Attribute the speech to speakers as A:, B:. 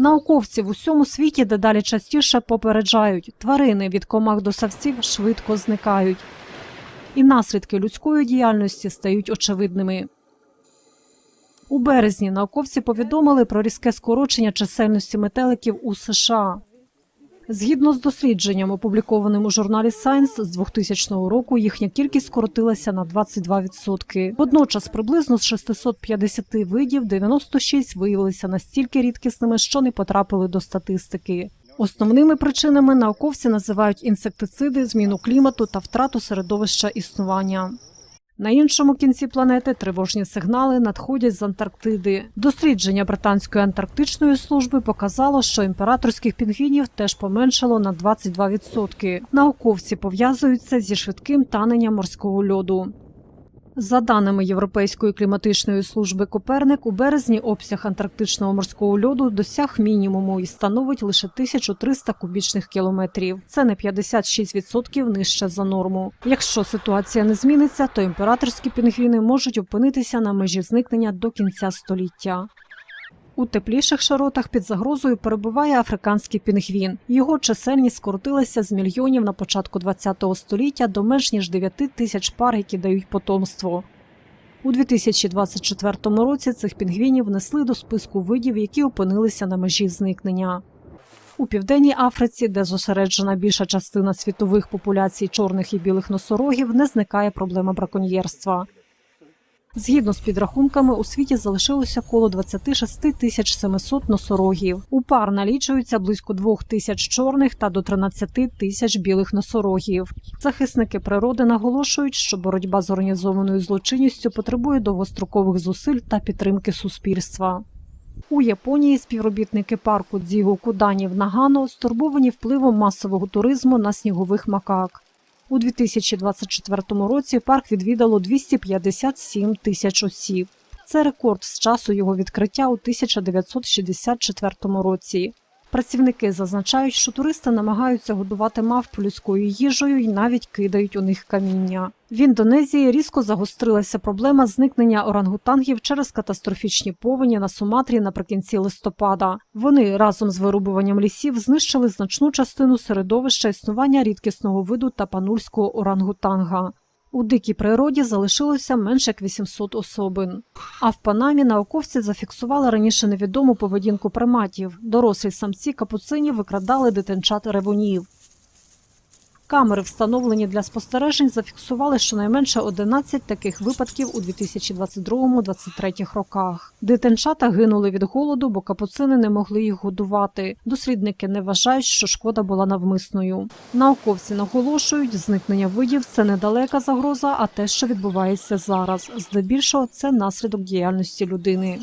A: Науковці в усьому світі дедалі частіше попереджають, тварини від комах до савців швидко зникають, і наслідки людської діяльності стають очевидними. У березні науковці повідомили про різке скорочення чисельності метеликів у США. Згідно з дослідженням, опублікованим у журналі Science, з 2000 року їхня кількість скоротилася на 22%. Водночас, приблизно з 650 видів 96 виявилися настільки рідкісними, що не потрапили до статистики. Основними причинами науковці називають інсектициди, зміну клімату та втрату середовища існування. На іншому кінці планети тривожні сигнали надходять з Антарктиди. Дослідження британської антарктичної служби показало, що імператорських пінгвінів теж поменшало на 22%. Науковці пов'язуються зі швидким таненням морського льоду. За даними Європейської кліматичної служби Коперник, у березні обсяг антарктичного морського льоду досяг мінімуму і становить лише 1300 кубічних кілометрів. Це на 56% нижче за норму. Якщо ситуація не зміниться, то імператорські пінгвіни можуть опинитися на межі зникнення до кінця століття. У тепліших широтах під загрозою перебуває африканський пінгвін. Його чисельність скоротилася з мільйонів на початку ХХ століття до менш ніж 9 тисяч пар, які дають потомство. У 2024 році цих пінгвінів внесли до списку видів, які опинилися на межі зникнення. У південній Африці, де зосереджена більша частина світових популяцій чорних і білих носорогів, не зникає проблема браконьєрства. Згідно з підрахунками, у світі залишилося коло 26 тисяч 700 носорогів. У пар налічується близько 2 тисяч чорних та до 13 тисяч білих носорогів. Захисники природи наголошують, що боротьба з організованою злочинністю потребує довгострокових зусиль та підтримки суспільства. У Японії співробітники парку Дзігу Кудані в Нагано стурбовані впливом масового туризму на снігових макак. У 2024 році парк відвідало 257 тисяч осіб. Це рекорд з часу його відкриття у 1964 році. Працівники зазначають, що туристи намагаються годувати мавп людською їжею і навіть кидають у них каміння. В Індонезії різко загострилася проблема зникнення орангутангів через катастрофічні повені на Суматрі наприкінці листопада. Вони разом з вирубуванням лісів знищили значну частину середовища існування рідкісного виду тапанульського орангутанга. У дикій природі залишилося менше як 800 особин. А в Панамі науковці зафіксували раніше невідому поведінку приматів. Дорослі самці капуцинів викрадали дитинчат ревунів. Камери, встановлені для спостережень, зафіксували щонайменше 11 таких випадків у 2022-2023 роках. Дитинчата гинули від голоду, бо капуцини не могли їх годувати. Дослідники не вважають, що шкода була навмисною. Науковці наголошують, зникнення видів це недалека загроза, а те, що відбувається зараз. Здебільшого це наслідок діяльності людини.